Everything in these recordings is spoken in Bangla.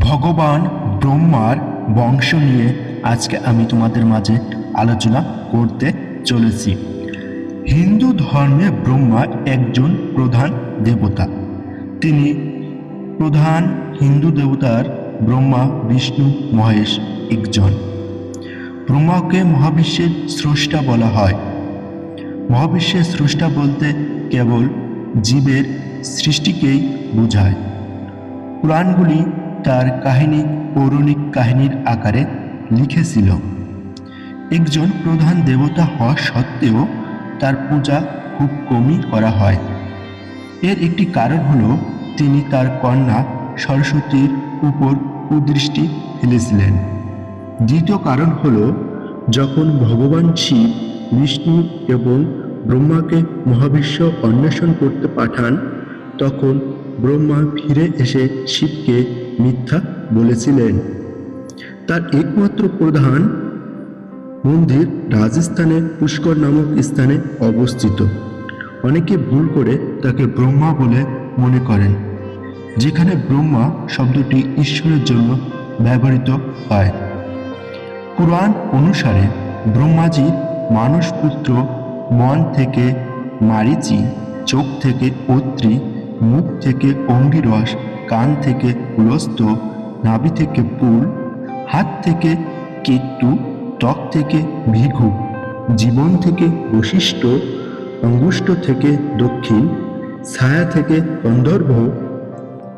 ভগবান ব্রহ্মার বংশ নিয়ে আজকে আমি তোমাদের মাঝে আলোচনা করতে চলেছি। হিন্দু ধর্মে ব্রহ্মা একজন প্রধান দেবতা। তিনি প্রধান হিন্দু দেবতার ব্রহ্মা, বিষ্ণু, মহেশ একজন। ব্রহ্মাকে মহাবিশ্বের স্রষ্টা বলা হয়। মহাবিশ্বের স্রষ্টা বলতে কেবল জীবের সৃষ্টিকেই বোঝায়। পুরাণগুলি তার কাহিনী পৌরাণিক কাহিনীর আকারে লিখেছিল। একজন প্রধান দেবতা হওয়া সত্ত্বেও তার পূজা খুব কমই করা হয়। এর একটি কারণ হলো, তিনি তার কন্যা সরস্বতীর উপর কুদৃষ্টি ফেলেছিলেন। দ্বিতীয় কারণ হল, যখন ভগবান শিব, বিষ্ণু এবং ব্রহ্মাকে মহাবিশ্ব অন্বেষণ করতে পাঠান, তখন ব্রহ্মা ফিরে এসে শিবকে মিথ্যা বলেছিলেন। তার একমাত্র প্রধান মন্দির রাজস্থানের পুষ্কর নামক স্থানে অবস্থিত। অনেকে ভুল করে তাকে ব্রহ্মা বলে মনে করেন, যেখানে ব্রহ্মা শব্দটি ঈশ্বরের জন্য ব্যবহৃত হয়। পুরাণ অনুসারে ব্রহ্মাজি মানস পুত্র মন থেকে মারিচি, চোখ থেকে অত্রি মুখ থেকে অঙ্গিরস কান থেকে পুলস্ত নাভি থেকে পুল, হাত থেকে কেতু ত্বক থেকে ভিঘু জীবন থেকে বশিষ্ঠ, অঙ্গুষ্ঠ থেকে দক্ষিণ, ছায়া থেকে গন্ধর্ব,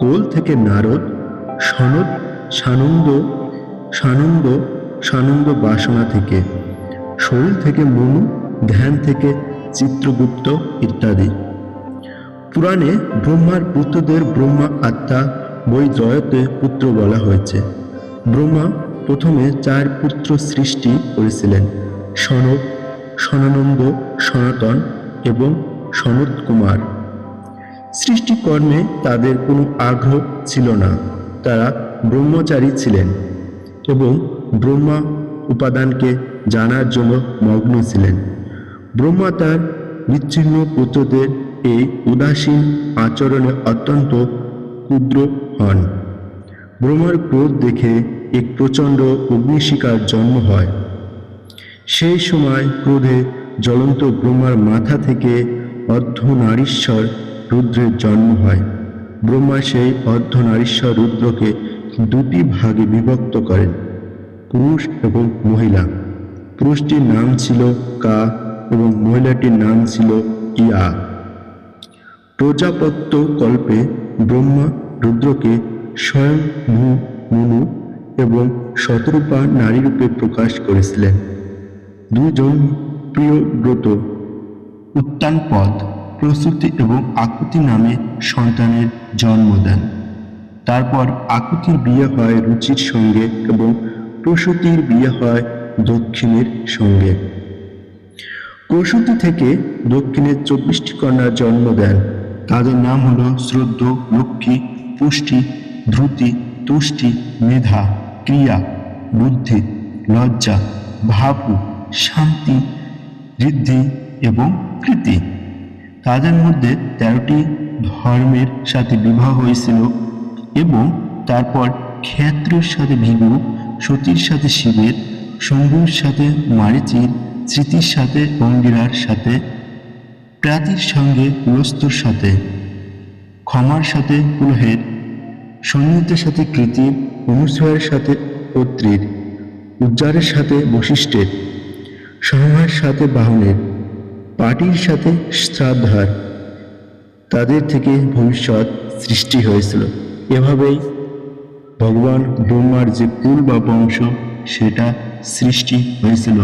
কোল থেকে নারদ, সনদ, সানন্দ সানন্দ সানন্দ বাসনা থেকে, শরীর থেকে মনু, ধ্যান থেকে চিত্রগুপ্ত ইত্যাদি। পুরাণে ব্রহ্মার পুত্রদের ব্রহ্মা আত্মা বই জয়তে পুত্র বলা হয়েছে। ব্রহ্মা প্রথমে চার পুত্র সৃষ্টি করেছিলেন, সনক, সনানন্দ, সনাতন এবং সনৎ কুমার সৃষ্টিকর্মে তাদের কোনো আগ্রহ ছিল না, তারা ব্রহ্মচারী ছিলেন এবং ব্রহ্মা উপাদানকে জানার জন্য মগ্ন ছিলেন। ব্রহ্মা তার বিচ্ছিন্ন পুত্রদের এই উদাসীন আচরণে অত্যন্ত ক্ষুদ্র হন। ব্রহ্মার ক্রোধ দেখে এক প্রচণ্ড অগ্নিশিকার জন্ম হয়। সেই সময় ক্রোধে জ্বলন্ত ব্রহ্মার মাথা থেকে অর্ধনারীশ্বর রুদ্রের জন্ম হয়। ব্রহ্মা সেই অর্ধনারীশ্বর রুদ্রকে দুটি ভাগে বিভক্ত করেন, পুরুষ এবং মহিলা। পুরুষটির নাম ছিল কা এবং মহিলাটির নাম ছিল ইয়া। প্রজাপত্য কল্পে ব্রহ্মা রুদ্রকে স্বয়ং ভূ মনু এবং শতরূপা নারীরূপে প্রকাশ করেছিলেন। দুজন প্রিয় ব্রত। উত্তানপদ প্রসূতি এবং আকুতি নামে সন্তানের জন্ম দেন। তারপর আকুতির বিয়ে হয় রুচির সঙ্গে এবং প্রসূতির বিয়ে হয় দক্ষিণের সঙ্গে। প্রসূতি থেকে দক্ষিণের চব্বিশটি কন্যার জন্ম দেন। তাদের নাম হল শ্রদ্ধ, লক্ষ্মী, পুষ্টি ধ্রুতি তুষ্টি, মেধা, ক্রিয়া, বুদ্ধি, লজ্জা, ভাবু, শান্তি, ঋদ্ধি এবং কৃতি তাদের মধ্যে তেরোটি ধর্মের সাথে বিবাহ হয়েছিল এবং তারপর ক্ষেত্রের সাথে ভিগু, সতীর সাথে শিবের, শম্ভুর সাথে মারিচির, স্মৃতির সাথে অঙ্গিরার সাথে প্রাতির সঙ্গে পুলস্তর সাথে, ক্ষমার সাথে পুলহের সন্ন্যতের সাথে কৃতির অনুসয়ের সাথে পত্রীর উজ্জারের সাথে বশিষ্ঠের সহমার সাথে বাহনের, পাটির সাথে শ্রাদ্ধার, তাদের থেকে ভবিষ্যৎ সৃষ্টি হয়েছিল। এভাবেই ভগবান ব্রহ্মার যে কুল বা বংশ, সেটা সৃষ্টি হয়েছিল।